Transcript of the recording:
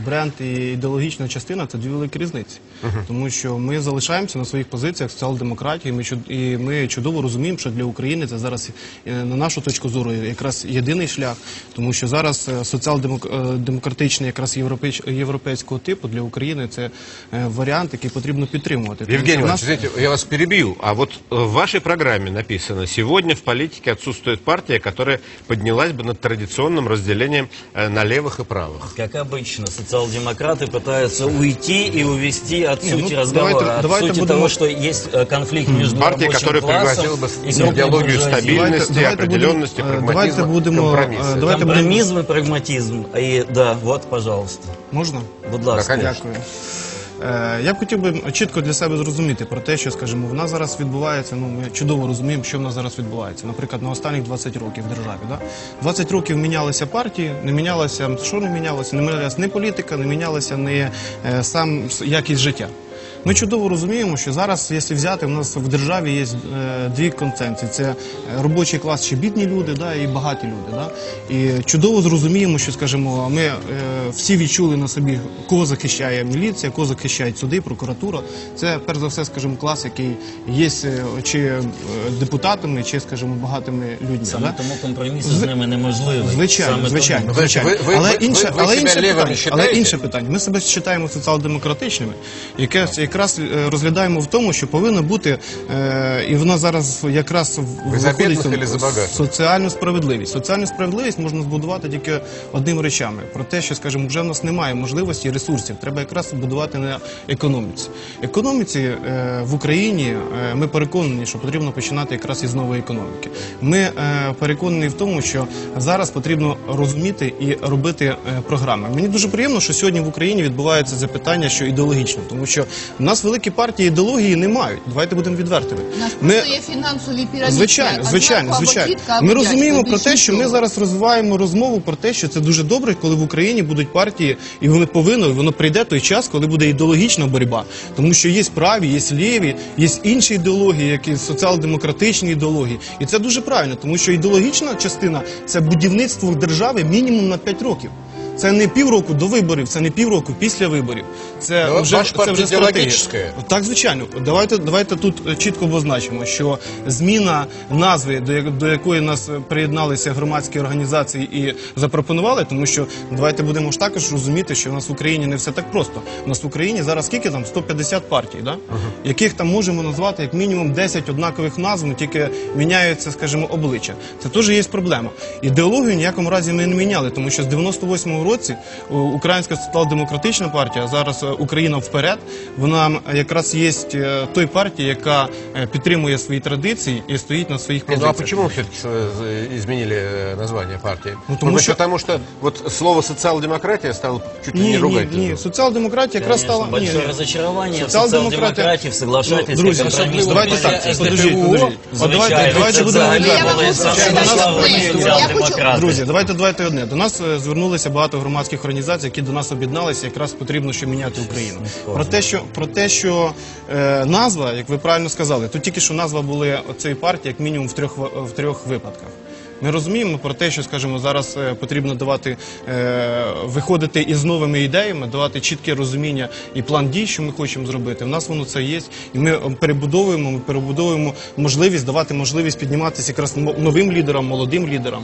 бренд і ідеологічна частина це дві великі різниці. Тому що ми залишаємося на своїх позиціях соціал-демократії. Ми чуд- і ми чудово розуміємо, що для України це зараз е, на нашу точку зору якраз єдиний шлях, тому що зараз е, соціал-демократичний якраз європейсь- європейського типу для України це е, варіант, який потрібно підтримувати. Тому Евгений що в Иванович, нас- извините, я вас перебью. А вот э, в вашей программе написано, сегодня в политике отсутствует партия, которая поднялась бы над традиционным разделением э, на левых и правых. Как обычно, социал-демократы пытаются уйти и увести от Не, сути ну, разговора, давайте- от давайте сути будем- того, что есть э, конфликт между Партия, рабочим которая пригласила бы идеологию стабильности, определенности, будемо, е, прагматизма, давайте будемо, компромисса. давайте Компромизм и прагматизм. И да, вот, пожалуйста. можна? Будь ласка. Да, конечно. Е, Я б хотів би чітко для себе зрозуміти про те, що скажімо, в нас зараз відбувається. Ну ми чудово розуміємо, що в нас зараз відбувається. Наприклад, на останніх 20 років в державі. Да? 20 років мінялися партії, не мінялося що не мінялося, не мінялася ні політика, не мінялася ні е, сам якість життя. Ми чудово розуміємо, що зараз, якщо взяти, у нас в державі є е, дві концепції: це е, робочий клас чи бідні люди, да, і багаті люди. Да? І чудово зрозуміємо, що скажімо, ми е, всі відчули на собі, кого захищає міліція, кого захищають суди, прокуратура. Це перш за все, скажімо, клас, який є чи депутатами, чи, скажімо, багатими людьми. Саме да? тому компроміс З- ними неможливий. Звичайно, Саме звичайно, тому. Звичайно. ви- ви- але ви- інше, ви але себе інше лівими питання, але інше питання. Ми себе вважаємо соціал-демократичними, яке якраз е, розглядаємо в тому, що повинна бути е, і вона зараз якраз виходить в- соціальну справедливість. Соціальну справедливість можна збудувати тільки одним речами. Про те, що скажімо, вже в нас немає можливості і ресурсів. Треба якраз будувати на економіці. Економіці е, в Україні ми переконані, що потрібно починати якраз із нової економіки. Ми переконані в тому, що зараз потрібно розуміти і робити програми. Мені дуже приємно, що сьогодні в Україні відбувається запитання, що ідеологічно, тому що в нас великі партії ідеології не мають. Давайте будемо відвертими. У нас Ми- просто є фінансові піраміди. Звичайно, звичайно, звичайно. Ми розуміємо про те, що ми зараз розвиваємо розмову про те, що це дуже добре, коли в Україні будуть партії, і вони повинні, воно прийде той час, коли буде ідеологічна боротьба. Тому що є праві, є ліві, є інші ідеології, які соціал-демократичні ідеології. І це дуже правильно, тому що ідеологічна частина це будівництво держави мінімум на 5 років. Це не півроку до виборів, це не півроку після виборів. Це Ну, вже ваша це вже стратегія. Так, звичайно. Давайте, давайте тут е, чітко обозначимо, що зміна назви, до, до якої нас е, приєдналися громадські організації і запропонували, тому що давайте будемо ж також розуміти, що в нас в Україні не все так просто. У нас в Україні зараз скільки там 150 партій, да? яких там можемо назвати як мінімум 10 однакових назв, ну, тільки міняються, скажімо, обличчя. Це теж є проблема. Ідеологію ніякому разі ми не міняли, тому що з 98-го році е, Українська соціал-демократична партія, зараз е, Україна вперед, вона якраз є е, той партія, яка підтримує свої традиції і стоїть на своїх Ну а позиціях. почему все-таки изменили э, название партии? Ну, потому Может быть, что- потому что вот слово социал-демократия стало чуть ли Ні, не ні, ругательным. ні, соціал-демократія якраз Конечно, стала ні, большое ні. разочарование в Социал-демократия- социал-демократии, в соглашательстве, Ну, друзі, компромиссах. давайте Після так, СДПУ, подождіть, подождіть. От давайте- звичайно, давайте це будемо взагалі відверто. були Звичайно, самі нас славні вийшло. соціал-демократи. Друзі, давайте давайте одне. До нас е, звернулися багато громадських організацій, які до нас об'єдналися. Якраз потрібно що міняти Україну. Про те, що про те, що е, назва, як ви правильно сказали, тут тільки що назва були цієї партії, як мінімум в трьох в- в трьох випадках. Ми розуміємо про те, що скажімо, зараз е, потрібно давати е, виходити із новими ідеями, давати чітке розуміння і план дій, що ми хочемо зробити. У нас воно це є, і ми е, перебудовуємо, ми перебудовуємо можливість давати можливість підніматися якраз новим лідерам, молодим лідерам.